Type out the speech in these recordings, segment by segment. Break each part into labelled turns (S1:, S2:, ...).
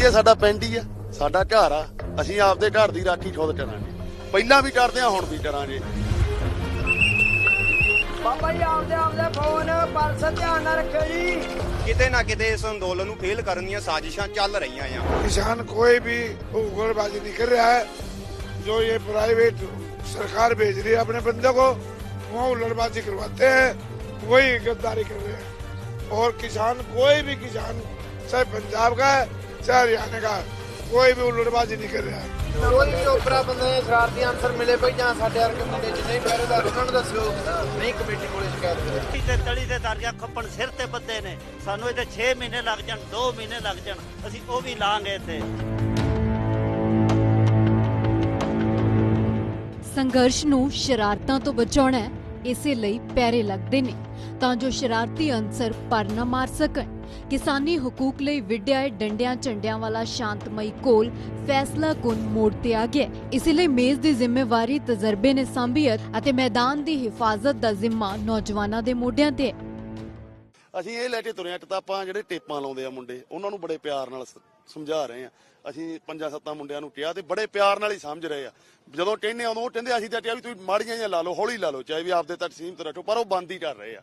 S1: ਇਹ ਸਾਡਾ ਪਿੰਡ ਹੀ ਆ ਸਾਡਾ ਘਰ ਆ ਅਸੀਂ ਆਪਦੇ ਘਰ ਦੀ ਰਾਖੀ ਖੁਦ ਕਰਾਂਗੇ ਪਹਿਲਾਂ ਵੀ ਕਰਦੇ ਆ ਹੁਣ ਵੀ ਕਰਾਂਗੇ
S2: ਬਾਬਾ ਜੀ ਆਪਦੇ ਆਪਦੇ ਫੋਨ ਪਰਸ ਧਿਆਨ ਨਾਲ ਰੱਖਿਓ ਜੀ
S3: ਕਿਤੇ ਨਾ ਕਿਤੇ ਇਸ ਅੰਦੋਲਨ ਨੂੰ ਫੇਲ ਕਰਨ ਦੀਆਂ ਸਾਜ਼ਿਸ਼ਾਂ ਚੱਲ ਰਹੀਆਂ ਆ
S4: किसान कोई भी उग्रबाजी नहीं कर रहा है जो ये प्राइवेट सरकार भेज रही है अपने बंदे को वो उल्लड़बाजी करवाते हैं वही गद्दारी कर रहे हैं और किसान कोई भी किसान चाहे पंजाब का है चाहे हरियाणा का है कोई भी उल्लड़बाजी नहीं कर रहा है
S5: ਕੋਈ ਵੀ ਓਪਰਾ ਬੰਦੇ ਨੇ ਸ਼ਰਾਰਤੀ ਅਨਸਰ ਮਿਲੇ ਪਈ ਜਾਂ ਸਾਡੇ ਵਰਗੇ ਮੁੰਡੇ ਚ ਨਹੀਂ ਪਹਿਰੇਦਾਰ ਉਹਨਾਂ ਨੂੰ ਦੱਸਿਓ ਨਹੀਂ ਕਮੇਟੀ ਕੋਲੇ ਸ਼ਿਕਾਇਤ ਕਰੋ
S6: ਤੇ ਤਲੀ ਦੇ ਦਰਜਾ ਖੱਪਣ ਸਿਰ ਤੇ ਬੱਦੇ ਨੇ ਸਾਨੂੰ ਇਹਦੇ 6 ਮਹੀਨੇ ਲੱਗ ਜਾਣ 2 ਮਹੀਨੇ ਲੱਗ ਜਾਣ ਅਸੀਂ ਉਹ ਵੀ ਲਾਂਗੇ ਇੱਥੇ
S7: ਸੰਘਰਸ਼ ਨੂੰ ਸ਼ਰਾਰਤਾਂ ਤੋਂ ਬਚਾਉਣਾ ਹੈ ਇਸੇ ਲਈ ਪੈਰੇ ਲੱਗਦੇ ਨੇ ਤਾਂ ਜੋ ਸ਼ਰਾਰਤੀ ਅਨਸਰ ਪਰ ਨਾ ਮਾਰ ਸਕਣ ਕਿਸਾਨੀ ਹਕੂਕ ਲਈ ਵਿੱਢਿਆ ਡੰਡਿਆਂ ਝੰਡਿਆਂ ਵਾਲਾ ਸ਼ਾਂਤਮਈ ਕੋਲ ਫੈਸਲਾ ਕੁਨ ਮੋੜ ਤੇ ਆ ਗਿਆ। ਇਸੇ ਲਈ ਮੇਜ਼ ਦੀ ਜ਼ਿੰਮੇਵਾਰੀ ਤਜਰਬੇ ਨੇ ਸੰਭੀਅਤ ਅਤੇ ਮੈਦਾਨ ਦੀ ਹਿਫਾਜ਼ਤ ਦਾ ਜ਼ਿੰਮਾ ਨੌਜਵਾਨਾਂ ਦੇ ਮੋਢਿਆਂ ਤੇ
S1: ਅਸੀਂ ਇਹ ਲੈ ਕੇ ਤੁਰੇ ਆ ਕਿਤਾਬਾਂ ਜਿਹੜੇ ਟੇਪਾਂ ਲਾਉਂਦੇ ਆ ਮੁੰਡੇ, ਉਹਨਾਂ ਨੂੰ ਬੜੇ ਪਿਆਰ ਨਾਲ ਸਮਝਾ ਰਹੇ ਆ ਅਸੀਂ ਪੰਜਾਂ ਸੱਤਾਂ ਮੁੰਡਿਆਂ ਨੂੰ ਕਿਹਾ ਤੇ ਬੜੇ ਪਿਆਰ ਨਾਲ ਹੀ ਸਮਝ ਰਹੇ ਆ ਜਦੋਂ ਕਹਿੰਦੇ ਆ ਉਹ ਕਹਿੰਦੇ ਅਸੀਂ ਤਾਂ ਕਿਹਾ ਵੀ ਤੁਸੀਂ ਮਾੜੀਆਂ ਜਿਹੀਆਂ ਲਾ ਲਓ, ਹੌਲੀ ਲਾ ਲਓ, ਚਾਹੇ ਵੀ ਆਪਦੇ ਤੱਕ ਸੀਮਤ ਰੱਖੋ, ਪਰ ਉਹ ਬੰਦ ਹੀ ਕਰ ਰਹੇ ਆ।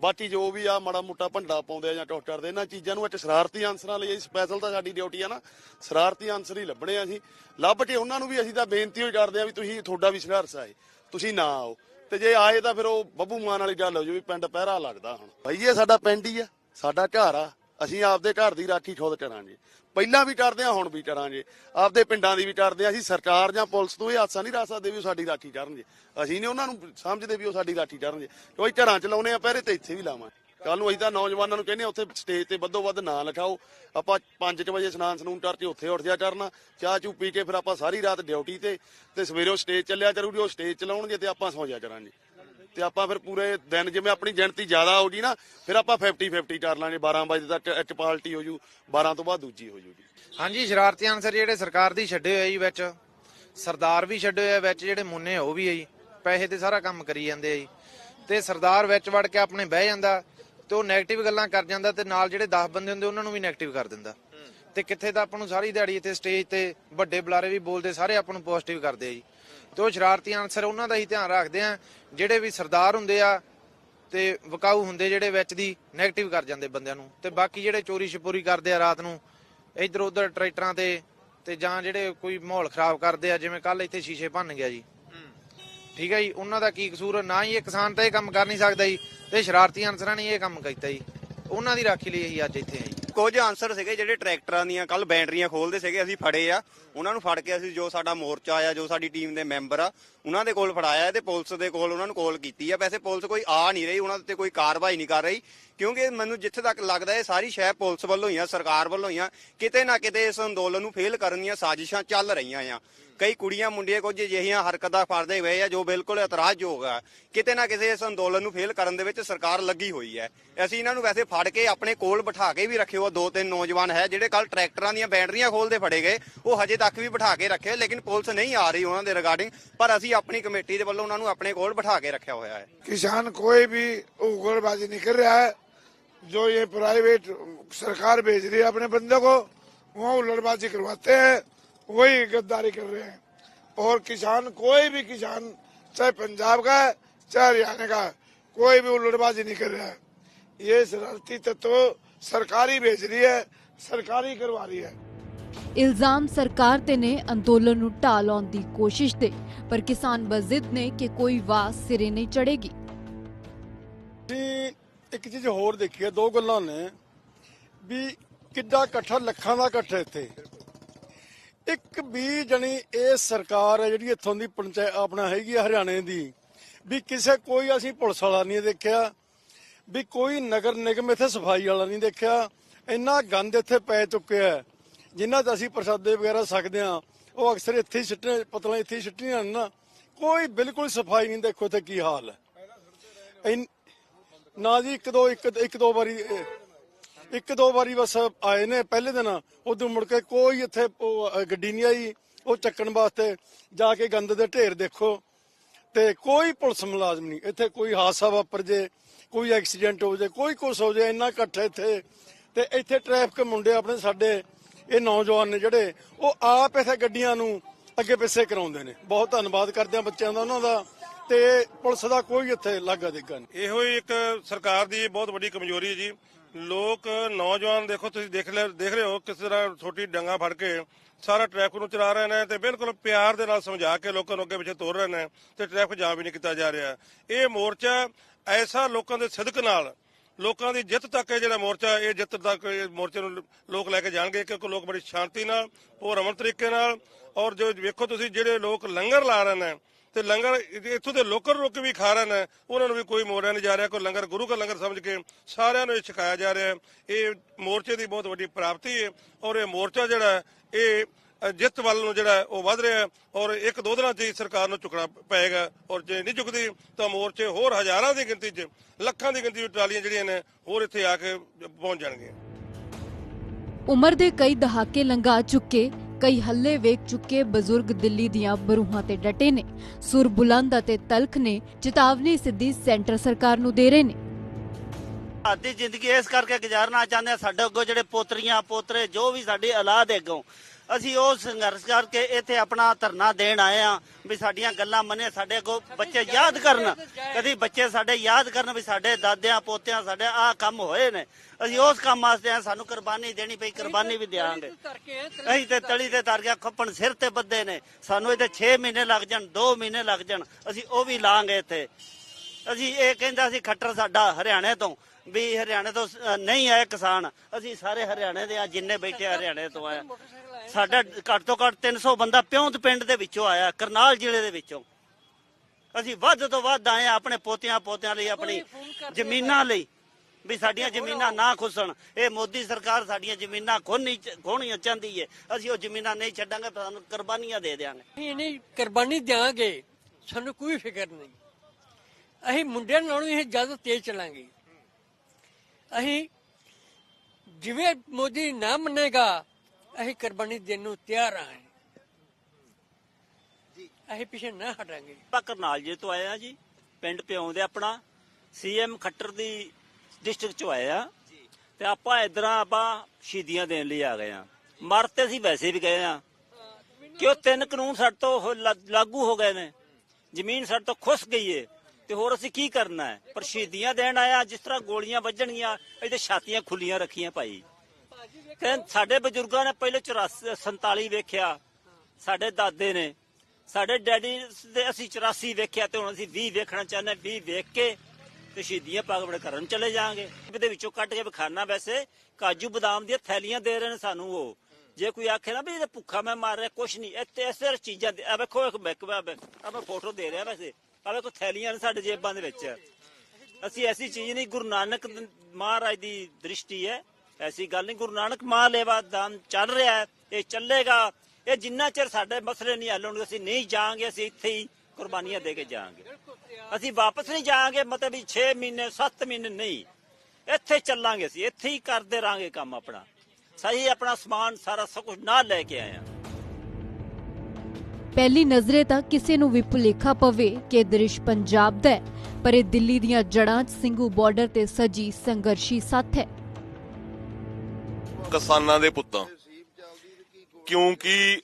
S1: ਬਾਕੀ ਜੋ ਵੀ ਆ ਮਾੜਾ ਮੋਟਾ ਭੰਡਾ ਪਾਉਂਦੇ ਆ ਜਾਂ ਟੁੱਟ ਕਰਦੇ ਇਹਨਾਂ ਚੀਜ਼ਾਂ ਨੂੰ ਅੱਜ ਸ਼ਰਾਰਤੀ ਅਨਸਰਾਂ ਲਈ ਸਪੈਸ਼ਲ ਤਾਂ ਸਾਡੀ ਡਿਊਟੀ ਆ ਨਾ, ਸ਼ਰਾਰਤੀ ਅਨਸਰ ਹੀ ਲੱਭਣੇ ਆ ਅਸੀਂ। ਲੱਭ ਕੇ ਉਹਨਾਂ ਨੂੰ ਵੀ ਅਸੀਂ ਤਾਂ ਬੇਨਤੀ ਹੋਈ ਕਰਦੇ ਆ ਵੀ ਤੁਸੀਂ ਤੁਹਾਡਾ ਵੀ ਸੰਘਰਸ਼ ਆਏ ਤੁਸੀਂ ਨਾ ਆਓ। ਤੇ ਜੇ ਆਏ ਤਾਂ ਫਿਰ ਉਹ ਬੱਬੂ ਮਾਨ ਵਾਲੀ ਗੱਲ ਹੋ ਜੂ ਵੀ ਪਿੰਡ ਪਹਿਰਾ ਲੱਗਦਾ ਹੁਣ। ਭਾਈ ਇਹ ਸਾਡਾ ਪਿੰਡ ਹੀ ਆ, ਸਾਡਾ ਘਰ ਆ। ਅਸੀਂ ਆਪਦੇ ਘਰ ਦੀ ਰਾਖੀ ਖੁਦ ਕਰਾਂਗੇ। ਪਹਿਲਾਂ ਵੀ ਕਰਦੇ ਆ, ਹੁਣ ਵੀ ਕਰਾਂਗੇ। ਆਪਦੇ ਪਿੰਡਾਂ ਦੀ ਵੀ ਕਰਦੇ ਆ। ਅਸੀਂ ਸਰਕਾਰ ਜਾਂ ਪੁਲਿਸ ਤੋਂ ਇਹ ਆਸਾਂ ਨਹੀਂ ਰੱਖ ਸਕਦੇ ਵੀ ਉਹ ਸਾਡੀ ਰਾਖੀ ਕਰਨਗੇ ਅਸੀਂ ਨਹੀਂ ਉਹਨਾਂ ਨੂੰ ਸਮਝਦੇ ਵੀ ਉਹ ਸਾਡੀ ਰਾਖੀ ਕਰਨਗੇ ਕੋਈ ਘਰਾਂ ਚ ਲਾਉਨੇ ਆ ਪਹਿਰੇ ਤੇ ਇੱਥੇ ਵੀ ਲਾਵਾਂਗੇ। ਕੱਲ ਨੂੰ ਅਸੀਂ ਤਾਂ ਨੌਜਵਾਨਾਂ ਨੂੰ ਕਹਿੰਦੇ ਆ, ਉੱਥੇ ਸਟੇਜ ਤੇ ਵੱਧੋ ਵੱਧ ਨਾਂ ਲਿਖਾਓ। ਆਪਾਂ 5 ਵਜੇ ਇਸ਼ਨਾਨ ਸਨੂਨ ਕਰਕੇ ਉੱਥੇ ਉੱਠ ਜਾ ਕਰਨਾ। ਚਾਹ ਚੂ ਪੀ ਕੇ ਫਿਰ ਆਪਾਂ ਸਾਰੀ ਰਾਤ ਡਿਊਟੀ ਤੇ ਤੇ ਸਵੇਰੇ ਉਹ ਸਟੇਜ ਚੱਲਿਆ ਕਰੂਗੀ, ਉਹ ਸਟੇਜ ਚਲਾਉਣਗੇ ਤੇ ਆਪਾਂ ਸੌਂ ਜਾ ਕਰਾਂਗੇ। ਤੇ ਆਪਾਂ ਫਿਰ ਪੂਰੇ ਦਿਨ ਜਿਵੇਂ ਆਪਣੀ ਗਿਣਤੀ ਜ਼ਿਆਦਾ ਹੋਊਗੀ ਨਾ ਫਿਰ ਆਪਾਂ 50 50 ਕਰ ਲਾਂਗੇ 12 ਵਜੇ ਤੱਕ ਇੱਕ ਪਾਰਟੀ ਹੋ ਜੂ 12 ਤੋਂ ਬਾਅਦ ਦੂਜੀ ਹੋ ਜੂਗੀ।
S5: ਹਾਂਜੀ ਸ਼ਰਾਰਤੀ ਅਨਸਰ ਜਿਹੜੇ ਸਰਕਾਰ ਦੀ ਛੱਡੇ ਹੋਏ ਜੀ ਵਿੱਚ ਸਰਦਾਰ ਵੀ ਛੱਡੇ ਹੋਏ ਆ ਵਿੱਚ ਜਿਹੜੇ ਮੁੰਨੇ ਉਹ ਵੀ ਆ ਜੀ ਪੈਸੇ ਤੇ ਸਾਰਾ ਕੰਮ ਕਰੀ ਜਾਂਦੇ ਆ ਜੀ। ਤੇ ਸਰਦਾਰ ਵਿੱਚ ਵੜ ਕੇ ਆਪਣੇ ਬਹਿ ਜਾਂਦਾ ਤੇ ਉਹ 네ਗੇਟਿਵ ਗੱਲਾਂ ਕਰ ਜਾਂਦਾ ਤੇ ਨਾਲ ਜਿਹੜੇ 10 ਬੰਦੇ ਹੁੰਦੇ ਉਹਨਾਂ ਨੂੰ ਵੀ 네ਗੇਟਿਵ ਕਰ ਦਿੰਦਾ। ਤੇ ਕਿੱਥੇ ਤਾਂ ਆਪਾਂ ਨੂੰ ਸਾਰੀ ਦਿਹਾੜੀ ਇੱਥੇ ਸਟੇਜ ਤੇ ਵੱਡੇ ਬੁਲਾਰੇ ਵੀ ਬੋਲਦੇ ਸਾਰੇ ਆਪਾਂ ਨੂੰ ਪੋਜ਼ਿਟਿਵ ਕਰਦੇ ਆ ਜੀ। ਤੇ ਉਹ ਸ਼ਰਾਰਤੀ ਅਨਸਰ ਉਹਨਾਂ ਦਾ ਹੀ ਧਿਆਨ ਰੱਖਦੇ ਆ, ਜਿਹੜੇ ਵੀ ਸਰਦਾਰ ਹੁੰਦੇ ਆ ਤੇ ਵਕਾਊ ਹੁੰਦੇ ਜਿਹੜੇ ਵਿੱਚ ਦੀ 네ਗੇਟਿਵ ਕਰ ਜਾਂਦੇ ਬੰਦਿਆਂ ਨੂੰ। ਤੇ ਬਾਕੀ ਜਿਹੜੇ ਚੋਰੀ ਛਪੋਰੀ ਕਰਦੇ ਆ ਰਾਤ ਨੂੰ, ਇੱਧਰ ਉੱਧਰ ਟਰੈਕਟਰਾਂ ਤੇ ਤੇ ਜਾਂ ਜਿਹੜੇ ਕੋਈ ਮਾਹੌਲ ਖਰਾਬ ਕਰਦੇ ਆ, ਜਿਵੇਂ ਕੱਲ ਇੱਥੇ ਸ਼ੀਸ਼ੇ ਭੰਨ ਗਿਆ ਜੀ। ਠੀਕ ਹੈ ਜੀ, ਉਹਨਾਂ ਦਾ ਕੀ ਕਸੂਰ ਨਾ ਹੀ ਇਹ ਕਿਸਾਨ ਤਾਂ ਇਹ ਕੰਮ ਕਰ ਨਹੀਂ ਸਕਦਾ ਜੀ, ਤੇ ਸ਼ਰਾਰਤੀ ਅਨਸਰਾਂ ਨੇ ਇਹ ਕੰਮ ਕੀਤਾ ਜੀ। ਉਹਨਾਂ ਦੀ ਰਾਖੀ ਲਈ ਅਸੀਂ ਅੱਜ ਇੱਥੇ ਆਏ
S3: ਕੁਝ ਆਨਸਰ ਸੀਗੇ ਜਿਹੜੇ ਟਰੈਕਟਰਾਂ ਦੀਆਂ ਕੱਲ ਬੈਟਰੀਆਂ ਖੋਲਦੇ ਸੀਗੇ, ਅਸੀਂ ਫੜੇ ਆ। ਉਹਨਾਂ ਨੂੰ ਫੜ ਕੇ ਅਸੀਂ ਜੋ ਸਾਡਾ ਮੋਰਚਾ ਆ ਜੋ ਸਾਡੀ ਟੀਮ ਦੇ ਮੈਂਬਰ ਆ, ਉਹਨਾਂ ਦੇ ਕੋਲ ਫੜਾਇਆ ਤੇ ਪੁਲਿਸ ਦੇ ਕੋਲ ਉਹਨਾਂ ਨੂੰ ਕਾਲ ਕੀਤੀ ਆ। ਵੈਸੇ ਪੁਲਿਸ ਕੋਈ ਆ ਨਹੀਂ ਰਹੀ, ਉਹਨਾਂ ਤੇ ਕੋਈ ਕਾਰਵਾਈ ਨਹੀਂ ਕਰ ਰਹੀ, ਕਿਉਂਕਿ ਮੈਨੂੰ ਜਿੱਥੇ ਤੱਕ ਲੱਗਦਾ ਇਹ ਸਾਰੀ ਸ਼ਹਿ ਪੁਲਿਸ ਵੱਲੋਂ ਹੀ ਆ, ਸਰਕਾਰ ਵੱਲੋਂ ਹੀ ਆ, ਕਿਤੇ ਨਾ ਕਿਤੇ ਇਸ ਅੰਦੋਲਨ ਨੂੰ ਫੇਲ ਕਰਨ ਦੀਆਂ ਸਾਜ਼ਿਸ਼ਾਂ ਚੱਲ ਰਹੀਆਂ ਆ। ਕਈ ਕੁੜੀਆਂ ਮੁੰਡੇ ਕੁਝ ਅਜਿਹੀਆਂ ਹਰਕਤਾਂ ਫੜਦੇ ਹੋਏ ਆ ਜੋ ਬਿਲਕੁਲ ਇਤਰਾਜ਼ਯੋਗ ਆ ਕਿਤੇ ਨਾ ਕਿਸੇ ਇਸ ਅੰਦੋਲਨ ਨੂੰ ਫੇਲ ਕਰਨ ਦੇ ਵਿੱਚ ਸਰਕਾਰ ਲੱਗੀ ਹੋਈ ਹੈ ਅਸੀਂ ਇਹਨਾਂ ਨੂੰ ਵੈਸੇ ਫੜ ਕੇ ਆਪਣੇ ਕੋਲ ਬਿਠਾ ਕੇ ਵੀ ਰੱਖਿਓ ਦੋ ਤਿੰਨ ਨੌਜਵਾਨ ਹੈ ਜਿਹੜੇ ਕੱਲ ਟਰੈਕਟਰਾਂ ਦੀਆਂ ਬੈਟਰੀਆਂ ਖੋਲਦੇ ਫੜੇ ਗਏ ਉਹ ਹਜੇ ਤੱਕ ਵੀ ਬਿਠਾ ਕੇ ਰੱਖੇ ਲੇਕਿਨ ਪੁਲਿਸ ਨਹੀਂ ਆ ਰਹੀ ਉਹਨਾਂ ਦੇ ਰਿਗਾਰਡਿੰਗ ਪਰ ਅਸੀਂ ਆਪਣੀ ਕਮੇਟੀ ਦੇ ਵੱਲੋਂ ਉਹਨਾਂ ਨੂੰ ਆਪਣੇ ਕੋਲ ਬਿਠਾ ਕੇ ਰੱਖਿਆ ਹੋਇਆ ਹੈ
S4: किसान कोई भी उग्रबाजी नहीं कर रहा है जो ये प्राइवेट सरकार भेज रही है अपने बंदे को वो उल्लड़बाजी करवाते हैं वही गद्दारी कर रहे हैं और किसान कोई भी किसान चाहे पंजाब का है चाहे हरियाणा का है कोई भी उल्लड़बाजी नहीं कर रहा है ये शरारती तत्व सरकारी भेज रही है सरकारी करवा रही है
S7: ਇਲਜ਼ਾਮ ਸਰਕਾਰ ਤੇ ਨੇ ਅੰਦੋਲਨ ਨੂੰ ਢਾਹ ਲਾਉਣ ਦੀ ਕੋਸ਼ਿਸ਼ ਤੇ ਪਰ ਕਿਸਾਨ ਬਜ਼ਿੱਦ ਨੇ ਕਿ ਕੋਈ ਵਾਹ ਸਿਰੇ ਨਹੀਂ ਚੜੇਗੀ
S8: ਅਸੀਂ ਇੱਕ ਚੀਜ਼ ਹੋਰ ਦੇਖੀ ਹੈ ਦੋ ਗੱਲਾਂ ਨੇ ਵੀ ਕਿੱਡਾ ਇਕੱਠਾ ਲੱਖਾਂ ਦਾ ਇਕੱਠ ਹੈ ਇੱਥੇ ਇੱਕ ਵੀ ਜਣੀ ਇਹ ਸਰਕਾਰ ਹੈ ਜਿਹੜੀ ਇੱਥੋਂ ਦੀ ਪੰਚਾਇਤ ਆਪਣਾ ਹੈਗੀ ਆ ਹਰਿਆਣੇ ਦੀ, ਵੀ ਕਿਸੇ ਕੋਈ ਅਸੀਂ ਪੁਲਿਸ ਵਾਲਾ ਨਹੀਂ ਦੇਖਿਆ, ਵੀ ਕੋਈ ਨਗਰ ਨਿਗਮ ਇੱਥੇ ਸਫ਼ਾਈ ਵਾਲਾ ਨਹੀਂ ਦੇਖਿਆ, ਇੰਨਾ ਗੰਦ ਇੱਥੇ ਪੈ ਚੁੱਕਿਆ ਹੈ ਜਿਨ੍ਹਾਂ ਅਸੀਂ ਪ੍ਰਸ਼ਾਦੇ ਵਗੈਰਾ ਸਕਦੇ ਆ ਉਹ ਅਕਸਰ ਇੱਥੇ ਹੀ ਸਿੱਟੇ ਪਤਲਾਂ ਇੱਥੇ ਹੀ ਸਿੱਟੀਆਂ ਨਾ, ਕੋਈ ਬਿਲਕੁਲ ਸਫ਼ਾਈ ਨਹੀਂ ਦੇਖੋ ਤੇ ਕੀ ਹਾਲ ਹੈ। ਨਾ ਜੀ, ਇੱਕ ਦੋ ਇੱਕ ਦੋ ਵਾਰੀ ਇੱਕ ਦੋ ਵਾਰੀ ਬਸ ਆਏ ਨੇ ਪਹਿਲੇ ਦਿਨ। ਉਦੋਂ ਮੁੜ ਕੇ ਕੋਈ ਇੱਥੇ ਉਹ, ਗੱਡੀ ਨਹੀਂ ਆਈ। ਉਹ ਚੱਕਣ ਵਾਸਤੇ ਜਾ ਕੇ ਗੰਦ ਦੇ ਢੇਰ ਦੇਖੋ। ਤੇ ਕੋਈ ਪੁਲਿਸ ਮੁਲਾਜ਼ਮ ਨਹੀਂ। ਇੱਥੇ ਕੋਈ ਹਾਦਸਾ ਵਾਪਰ ਜੇ ਕੋਈ ਐਕਸੀਡੈਂਟ ਹੋ ਜੇ ਕੋਈ ਕੁਛ ਹੋ ਜੇ ਇੰਨਾ ਇਕੱਠ ਇੱਥੇ। ਤੇ ਇੱਥੇ ਟ੍ਰੈਫਿਕ ਮੁੰਡੇ ਆਪਣੇ ਸਾਡੇ ਇਹ ਨੌਜਵਾਨ ਨੇ ਜਿਹੜੇ ਉਹ ਆਪ ਇੱਥੇ ਗੱਡੀਆਂ ਨੂੰ ਅੱਗੇ ਪਿੱਛੇ ਕਰਾਉਂਦੇ ਨੇ। ਬਹੁਤ ਧੰਨਵਾਦ ਕਰਦੇ ਆ ਬੱਚਿਆਂ ਦਾ ਉਹਨਾਂ ਦਾ। ਤੇ ਪੁਲਿਸ ਦਾ ਕੋਈ ਇੱਥੇ ਲਾਗਾ ਦੇਗਾ ਨਹੀਂ।
S9: ਇਹੋ ਹੀ ਇੱਕ ਸਰਕਾਰ ਦੀ ਬਹੁਤ ਵੱਡੀ ਕਮਜ਼ੋਰੀ ਹੈ ਜੀ। ਲੋਕ, ਨੌਜਵਾਨ ਦੇਖੋ, ਤੁਸੀਂ ਦੇਖ ਲੈ ਦੇਖ ਰਹੇ ਹੋ ਕਿਸ ਤਰ੍ਹਾਂ ਛੋਟੀ ਡੰਗਾ ਫੜ ਕੇ ਸਾਰਾ ਟ੍ਰੈਫਿਕ ਨੂੰ ਚਲਾ ਰਹੇ ਨੇ ਤੇ ਬਿਲਕੁਲ ਪਿਆਰ ਦੇ ਨਾਲ ਸਮਝਾ ਕੇ ਲੋਕਾਂ ਨੂੰ ਅੱਗੇ ਪਿੱਛੇ ਤੋਰ ਰਹੇ ਨੇ ਤੇ ਟ੍ਰੈਫਿਕ ਜਾਮ ਵੀ ਨਹੀਂ ਕੀਤਾ ਜਾ ਰਿਹਾ। ਇਹ ਮੋਰਚਾ ਐਸਾ ਲੋਕਾਂ ਦੇ ਸਦਕ ਨਾਲ, ਲੋਕਾਂ ਦੀ ਜਿੱਤ ਤੱਕ ਇਹ ਜਿਹੜਾ ਮੋਰਚਾ, ਇਹ ਜਿੱਤ ਤੱਕ ਇਹ ਮੋਰਚੇ ਨੂੰ ਲੋਕ ਲੈ ਕੇ ਜਾਣਗੇ ਕਿਉਂਕਿ ਲੋਕ ਬੜੀ ਸ਼ਾਂਤੀ ਨਾਲ ਔਰ ਅਮਨ ਤਰੀਕੇ ਨਾਲ ਔਰ ਜੋ ਵੇਖੋ ਤੁਸੀਂ ਜਿਹੜੇ ਲੋਕ ਲੰਗਰ ਲਾ ਰਹੇ ਨੇ ਤੇ ਲੰਗਰ, ਇੱਥੋਂ ਦੇ ਲੋਕਲ ਰੁਕ ਵੀ ਖਾ ਰਹੇ ਨੇ, ਉਹਨਾਂ ਨੂੰ ਵੀ ਕੋਈ ਮੋੜਿਆ ਨਹੀਂ ਜਾ ਰਿਹਾ, ਕੋਈ ਲੰਗਰ, ਗੁਰੂ ਦਾ ਲੰਗਰ ਸਮਝ ਕੇ ਸਾਰਿਆਂ ਨੂੰ ਇਹ ਛਕਾਇਆ ਜਾ ਰਿਹਾ ਇਹ ਮੋਰਚੇ ਦੀ ਬਹੁਤ ਵੱਡੀ ਪ੍ਰਾਪਤੀ ਹੈ ਔਰ ਇਹ ਮੋਰਚਾ ਜਿਹੜਾ ਇਹ ਜਿੱਤ ਵੱਲ ਨੂੰ ਜਿਹੜਾ ਉਹ ਵਧ ਰਿਹਾ ਔਰ ਇੱਕ ਦੋ ਦਿਨਾਂ 'ਚ ਸਰਕਾਰ ਨੂੰ ਚੁੱਕਣਾ ਪਏਗਾ ਔਰ ਜੇ ਨਹੀਂ ਚੁੱਕਦੀ ਤਾਂ ਮੋਰਚੇ ਹੋਰ ਹਜ਼ਾਰਾਂ ਦੀ ਗਿਣਤੀ 'ਚ, ਲੱਖਾਂ ਦੀ ਗਿਣਤੀ 'ਚ ਟਰਾਲੀਆਂ ਜਿਹੜੀਆਂ ਨੇ, ਹੋਰ ਇੱਥੇ ਆ ਕੇ ਪਹੁੰਚ ਜਾਣਗੀਆਂ।
S7: ਉਮਰ ਦੇ ਕਈ ਦਹਾਕੇ ਲੰਘਾ ਚੁੱਕੇ ਕਈ ਹੱਲੇ ਵੇਖ ਚੁੱਕੇ ਬਜ਼ੁਰਗ ਦਿੱਲੀ ਦੀਆਂ ਬਰੂਹਾਂ ਤੇ ਡਟੇ ਨੇ। ਸੁਰ ਬੁਲੰਦ ਅਤੇ ਤਲਖ ਨੇ ਚੇਤਾਵਨੀ ਸਿੱਧੀ ਸੈਂਟਰ ਸਰਕਾਰ ਨੂੰ ਦੇ ਰਹੇ ਨੇ।
S6: ਸਾਡੀ ਜ਼ਿੰਦਗੀ ਇਸ ਕਰਕੇ ਗੁਜ਼ਾਰਨਾ ਚਾਹੁੰਦੇ ਆ, ਸਾਡੇ ਅੱਗੋਂ ਜਿਹੜੇ ਪੋਤਰੀਆਂ, ਪੋਤਰੇ, ਜੋ ਵੀ ਸਾਡੀ ਔਲਾਦ ਹੈ ਅੱਗੋਂ ਅਸੀਂ ਉਹ ਸੰਘਰਸ਼ ਕਰਕੇ ਇੱਥੇ ਆਪਣਾ ਧਰਨਾ ਦੇਣ ਆਏ ਆ ਵੀ ਸਾਡੀਆਂ ਗੱਲਾਂ ਮੰਨੇ ਸਾਡੇ ਅੱਗੋਂ ਬੱਚੇ ਯਾਦ ਕਰਨ। ਕਦੀ ਬੱਚੇ ਸਾਡੇ ਯਾਦ ਕਰਨ ਵੀ ਸਾਡੇ ਦਾਦਿਆਂ ਪੋਤਿਆਂ ਸਾਡੇ ਆਹ ਕੰਮ ਹੋਏ ਨੇ। ਅਸੀਂ ਉਸ ਕੰਮ ਵਾਸਤੇ ਆ ਸਾਨੂੰ ਕੁਰਬਾਨੀ ਦੇਣੀ ਪਈ ਕੁਰਬਾਨੀ ਵੀ ਦਿਆਂਗੇ। ਅਸੀਂ ਤੇ ਤਲੀ ਤੇ ਤਰ ਗਿਆ ਖੱਪਣ ਸਿਰ ਤੇ ਬੱਦੇ ਨੇ। ਸਾਨੂੰ ਇੱਥੇ 6 ਮਹੀਨੇ ਲੱਗ ਜਾਣ 2 ਮਹੀਨੇ ਲੱਗ ਜਾਣ ਅਸੀਂ ਉਹ ਵੀ ਲਾਂਗੇ ਇੱਥੇ। ਅਸੀਂ ਇਹ ਕਹਿੰਦਾ ਸੀ ਖੱਟਰ ਸਾਡਾ ਹਰਿਆਣੇ ਤੋਂ ਵੀ ਹਰਿਆਣੇ ਤੋਂ ਨਹੀਂ ਆਏ ਕਿਸਾਨ। ਅਸੀਂ ਸਾਰੇ ਹਰਿਆਣੇ ਦੇ ਆ ਜਿੰਨੇ ਬੈਠੇ ਹਰਿਆਣੇ ਤੋਂ ਆਇਆ ਸਾਡਾ ਘੱਟ ਤੋਂ ਘੱਟ 300 ਬੰਦਾ ਪਿਉਂਤ ਪਿੰਡ ਦੇ ਵਿੱਚੋਂ ਆਇਆ ਕਰਨਾਲ ਜ਼ਿਲ੍ਹੇ ਦੇ ਵਿੱਚੋਂ। ਅਸੀਂ ਵੱਧ ਤੋਂ ਵੱਧ ਆਏ ਆ ਆਪਣੇ ਪੋਤਿਆਂ ਪੋਤਿਆਂ ਲਈ ਆਪਣੀ ਜ਼ਮੀਨਾਂ ਲਈ ਵੀ ਸਾਡੀਆਂ ਜ਼ਮੀਨਾਂ ਨਾ ਖੁੱਸਣ। ਇਹ ਮੋਦੀ ਸਰਕਾਰ ਸਾਡੀਆਂ ਜ਼ਮੀਨਾਂ ਖੋਣੀ ਖੋਣੀਆਂ ਚਾਹੁੰਦੀ ਹੈ ਅਸੀਂ ਉਹ ਜ਼ਮੀਨਾਂ ਨਹੀਂ ਛੱਡਾਂਗੇ ਸਾਨੂੰ ਕੁਰਬਾਨੀਆਂ ਦੇ ਦੇਵਾਂਗੇ
S10: ਅਸੀਂ ਨਹੀਂ ਕੁਰਬਾਨੀ ਦਿਆਂਗੇ ਸਾਨੂੰ ਕੋਈ ਫਿਕਰ ਨਹੀਂ। ਅਸੀਂ ਮੁੰਡਿਆਂ ਨਾਲੋਂ ਇਹ ਜ਼ਿਆਦਾ ਤੇਜ਼ ਚੱਲਾਂਗੇ। ਅਸੀਂ ਜਿਵੇਂ ਮੋਦੀ ਨਾ ਮੰਨੇਗਾ ਅਸੀਂ ਕੁਰਬਾਨੀ ਦੇਣ ਨੂੰ ਤਿਆਰ ਹਾਂ। ਅਸੀਂ ਪਿੱਛੇ ਨਾ ਹਟਾਂਗੇ।
S6: ਆਪਾਂ ਕਰਨਾਲ ਜੇ ਤੋਂ ਆਏ ਆ ਜੀ। ਪਿੰਡ ਪਿਉਂ ਦੇ ਆਪਣਾ ਸੀਐਮ ਖੱਟਰ ਦੀ ਡਿਸਟ੍ਰਿਕਟ ਚੋਂ ਆਏ ਆ। ਤੇ ਆਪਾਂ ਇਧਰਾਂ ਆਪਾਂ ਸ਼ਹੀਦੀਆਂ ਦੇਣ ਲਈ ਆ ਗਏ ਆ। ਮਰ ਤੇ ਅਸੀਂ ਵੈਸੇ ਵੀ ਗਏ ਆ। ਕਿ ਉਹ ਤਿੰਨ ਕਾਨੂੰਨ ਸਾਡੇ ਤੋਂ ਲਾਗੂ ਹੋ ਗਏ ਨੇ। ਜ਼ਮੀਨ ਸਾਡੇ ਤੋਂ ਖੁੱਸ ਗਈ ਏ। ਤੇ ਹੋਰ ਅਸੀਂ ਕੀ ਕਰਨਾ ਹੈ? ਪਰ ਸ਼ਹੀਦੀਆਂ ਦੇਣ ਆਇਆ ਜਿਸ ਤਰ੍ਹਾਂ ਗੋਲੀਆਂ ਵੱਜਣਗੀਆਂ ਇਹਦੇ ਛਾਤੀਆਂ ਖੁੱਲੀਆਂ ਰੱਖੀਆਂ ਭਾਈ। ਤੇ ਸਾਡੇ ਬਜ਼ੁਰਗਾਂ ਨੇ ਪਹਿਲੇ 84 47 ਵੇਖਿਆ। ਸਾਡੇ ਦਾਦੇ ਨੇ। ਸਾਡੇ ਡੈਡੀ ਦੇ ਅਸੀਂ 84 ਵੇਖਿਆ ਤੇ ਹੁਣ ਅਸੀਂ 20 ਵੇਖਣਾ ਚਾਹੁੰਦੇ ਹਾਂ। 20 ਵੇਖ ਕੇ ਤੇ ਸ਼ਹੀਦੀਆਂ ਪਾ ਕੇ ਚਲੇ ਜਾਾਂਗੇ ਇਹਦੇ ਵਿੱਚੋਂ ਕੱਟ ਕੇ ਵਿਖਾਣਾ ਵੈਸੇ। ਕਾਜੂ ਬਦਾਮ ਦੀਆਂ ਥੈਲੀਆਂ ਦੇ ਰਹੇ ਨੇ ਸਾਨੂੰ ਉਹ। ਜੇ ਕੋਈ ਆਖੇ ਨਾ ਵੀ ਇਹ ਭੁੱਖਾ ਮੈਂ ਮਾਰ ਰਿਹਾ, ਕੁਛ ਨਹੀਂ। ਇੱਥੇ ਇਸ ਚੀਜ਼ਾਂ ਦੇ- ਆ ਵੇਖੋ ਇੱਕ ਮੈਕ ਆ ਮੈਂ ਫੋਟੋ ਦੇ ਰਿਹਾ ਵੈਸੇ। ਆ ਵੇਖੋ ਥੈਲੀਆਂ ਨੇ ਸਾਡੇ ਜੇਬਾਂ ਦੇ ਵਿੱਚ। ਅਸੀਂ ਐਸੀ ਚੀਜ਼ ਨਹੀਂ, ਗੁਰੂ ਨਾਨਕ ਮਹਾਰਾਜ ਦੀ ਦ੍ਰਿਸ਼ਟੀ ਹੈ। ਐਸੀ ਗੱਲ ਨਹੀਂ, ਗੁਰੂ ਨਾਨਕ ਮਾਲੇਵਾ ਦਾਨ ਚੱਲ ਰਿਹਾ ਹੈ, ਇਹ ਚੱਲੇਗਾ। ਇਹ ਜਿੰਨਾ ਚਿਰ ਸਾਡੇ ਮਸਲੇ ਨਹੀਂ ਹੱਲ ਹੋਣਗੇ, ਅਸੀਂ ਨਹੀਂ ਜਾਾਂਗੇ ਅਸੀਂ ਇੱਥੇ ਹੀ ਕੁਰਬਾਨੀਆਂ ਦੇ ਕੇ ਜਾਾਂਗੇ ਅਸੀਂ ਵਾਪਸ ਨਹੀਂ ਜਾਾਂਗੇ ਮਤਲਬ 6 ਮਹੀਨੇ 7 ਮਹੀਨੇ ਨਹੀਂ। ਇੱਥੇ ਚੱਲਾਂਗੇ ਅਸੀਂ, ਇੱਥੇ ਹੀ ਕਰਦੇ ਰਾਂਗੇ ਕੰਮ ਆਪਣਾ। ਸਹੀ ਆਪਣਾ ਸਮਾਨ ਸਾਰਾ ਸਭ ਕੁਝ ਨਾਲ ਲੈ ਕੇ ਆਏ
S7: ਪਹਿਲੀ ਨਜ਼ਰੇ ਤਾਂ ਕਿਸੇ ਨੂੰ ਵੀ ਭੁਲੇਖਾ ਪਵੇ ਕਿ ਦ੍ਰਿਸ਼ ਪੰਜਾਬ ਦਾ ਪਰ ਇਹ ਦਿੱਲੀ ਦੀਆਂ ਜੜਾਂ 'ਚ ਸਿੰਘੂ ਬਾਰਡਰ ਤੇ ਸਜੀ ਸੰਘਰਸ਼ੀ ਸੱਥ ਹੈ।
S11: ਕਿਸਾਨਾਂ ਦੇ ਪੁੱਤਾਂ। ਕਿਉਂਕਿ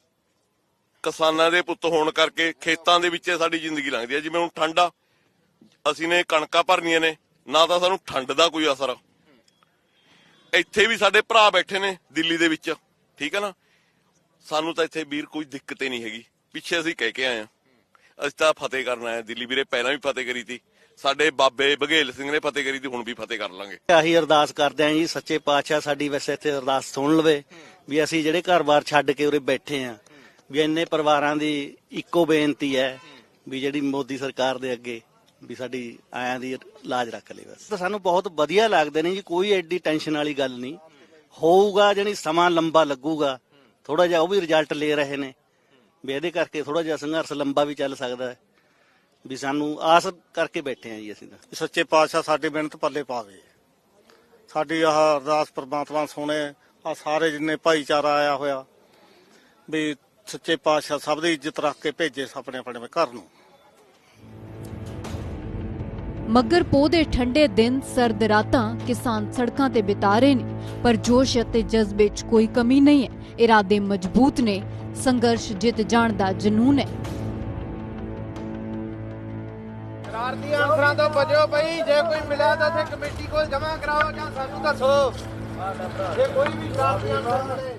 S11: ਕਿਸਾਨਾਂ ਦੇ ਪੁੱਤ ਹੋਣ ਕਰਕੇ ਖੇਤਾਂ ਦੇ ਵਿੱਚ ਸਾਡੀ ਜ਼ਿੰਦਗੀ ਲੰਘਦੀ ਹੈ। ਜਿਵੇਂ ਹੁਣ ਠੰਡਾ ਅਸੀਂ ਨੇ ਕਣਕਾਂ ਭਰਨੀਆਂ ਨੇ, ਨਾ ਤਾਂ ਸਾਨੂੰ ਠੰਡ ਦਾ ਕੋਈ ਅਸਰ। ਇੱਥੇ ਵੀ ਸਾਡੇ ਭਰਾ ਬੈਠੇ ਨੇ ਦਿੱਲੀ ਦੇ ਵਿੱਚ, ਠੀਕ ਹੈ ਨਾ? ਸਾਨੂੰ ਤਾਂ ਇੱਥੇ ਵੀਰ ਕੋਈ ਦਿੱਕਤ ਹੀ ਨਹੀਂ ਹੈਗੀ। ਪਿੱਛੇ ਅਸੀਂ ਕਹਿ ਕੇ ਆਏ ਆ ਅਸੀਂ ਤਾਂ ਫਤਿਹ ਕਰਨ ਆਏ ਦਿੱਲੀ ਵੀਰੇ, ਪਹਿਲਾਂ ਵੀ ਫਤਿਹ ਕਰੀ ਤੀ। ਸਾਡੇ ਬਾਬੇ ਬਘੇਲ ਸਿੰਘ ਨੇ ਫਤਿਹ ਕਰੀ ਤੀ ਹੁਣ ਵੀ ਫਤਿਹ ਕਰ ਲਾਂਗੇ।
S6: ਆਹੀ ਅਰਦਾਸ ਕਰਦੇ ਆਂ ਜੀ, ਸੱਚੇ ਪਾਤਸ਼ਾਹ ਸਾਡੀ ਵੈਸੇ ਇੱਥੇ ਅਰਦਾਸ ਸੁਣ ਲਵੇ ਵੀ ਅਸੀਂ ਜਿਹੜੇ ਘਰ-ਬਾਰ ਛੱਡ ਕੇ ਉਰੇ ਬੈਠੇ ਆਂ ਵੀ ਇੰਨੇ ਪਰਿਵਾਰਾਂ ਦੀ ਇੱਕੋ ਬੇਨਤੀ ਹੈ ਵੀ ਜਿਹੜੀ ਮੋਦੀ ਸਰਕਾਰ ਦੇ ਅੱਗੇ ਵੀ ਸਾਡੀ ਆਇਆਂ ਦੀ ਲਾਜ ਰੱਖ ਲਈ ਬਸ। ਸਾਨੂੰ ਬਹੁਤ ਵਧੀਆ ਲੱਗਦੇ ਨੇ ਜੀ, ਕੋਈ ਐਡੀ ਟੈਨਸ਼ਨ ਵਾਲੀ ਗੱਲ ਨਹੀਂ। ਹੋਊਗਾ ਜਾਣੀ ਸਮਾਂ ਲੰਬਾ ਲੱਗੂਗਾ ਥੋੜਾ ਜਿਹਾ ਉਹ ਵੀ ਰਿਜ਼ਲਟ ਲੈ ਰਹੇ ਨੇ, ਵੀ ਇਹਦੇ ਕਰਕੇ ਥੋੜਾ ਜਿਹਾ ਸੰਘਰਸ਼ ਲੰਬਾ ਵੀ ਚੱਲ ਸਕਦਾ ਹੈ। ਵੀ ਸਾਨੂੰ ਆਸ ਕਰਕੇ ਬੈਠੇ ਆਂ ਜੀ ਅਸੀਂ ਤਾਂ।
S8: ਸੱਚੇ ਪਾਤਸ਼ਾਹ ਸਾਡੇ ਮਿਹਨਤ ਪੱਲੇ ਪਾਵੇ। ਸਾਡੀ ਆਹ ਅਰਦਾਸ ਪ੍ਰਮਾਤਮਾ ਸੁਣੇ ਆ ਸਾਰੇ ਜਿੰਨੇ ਭਾਈਚਾਰਾ ਆਇਆ ਹੋਇਆ ਵੀ ਸੱਚੇ ਪਾਤਸ਼ਾਹ ਸਭ ਦੀ ਇੱਜ਼ਤ ਰੱਖ ਕੇ ਭੇਜੇ ਆਪਣੇ ਆਪਣੇ ਘਰ ਨੂੰ।
S7: ਮੱਗਰ ਪੋਹ ਦੇ ਠੰਡੇ ਦਿਨ ਸਰਦ ਰਾਤਾਂ ਕਿਸਾਨ ਸੜਕਾਂ ਤੇ ਬਿਤਾ ਰਹੇ ਨੇ ਪਰ ਜੋਸ਼ ਅਤੇ ਜਜ਼ਬੇ 'ਚ ਕੋਈ ਕਮੀ ਨਹੀਂ ਹੈ। ਇਰਾਦੇ ਮਜ਼ਬੂਤ ਨੇ ਸੰਘਰਸ਼ ਜਿੱਤ ਜਾਣ ਦਾ ਜਨੂਨ ਹੈ।
S12: ਸ਼ਰਾਰਤੀ ਅਨਸਰਾਂ ਤੋਂ ਬਚੋ ਬਈ ਜੇ ਕੋਈ ਮਿਲਿਆ ਤਾਂ ਇੱਥੇ ਕਮੇਟੀ ਕੋਲ ਜਮ੍ਹਾਂ ਕਰਾਓ ਜਾਂ ਸਾਨੂੰ ਦੱਸੋ। ਜੇ ਕੋਈ ਵੀ ਸ਼ਰਾਰਤੀ ਅਨਸਰ ਮਿਲੇ।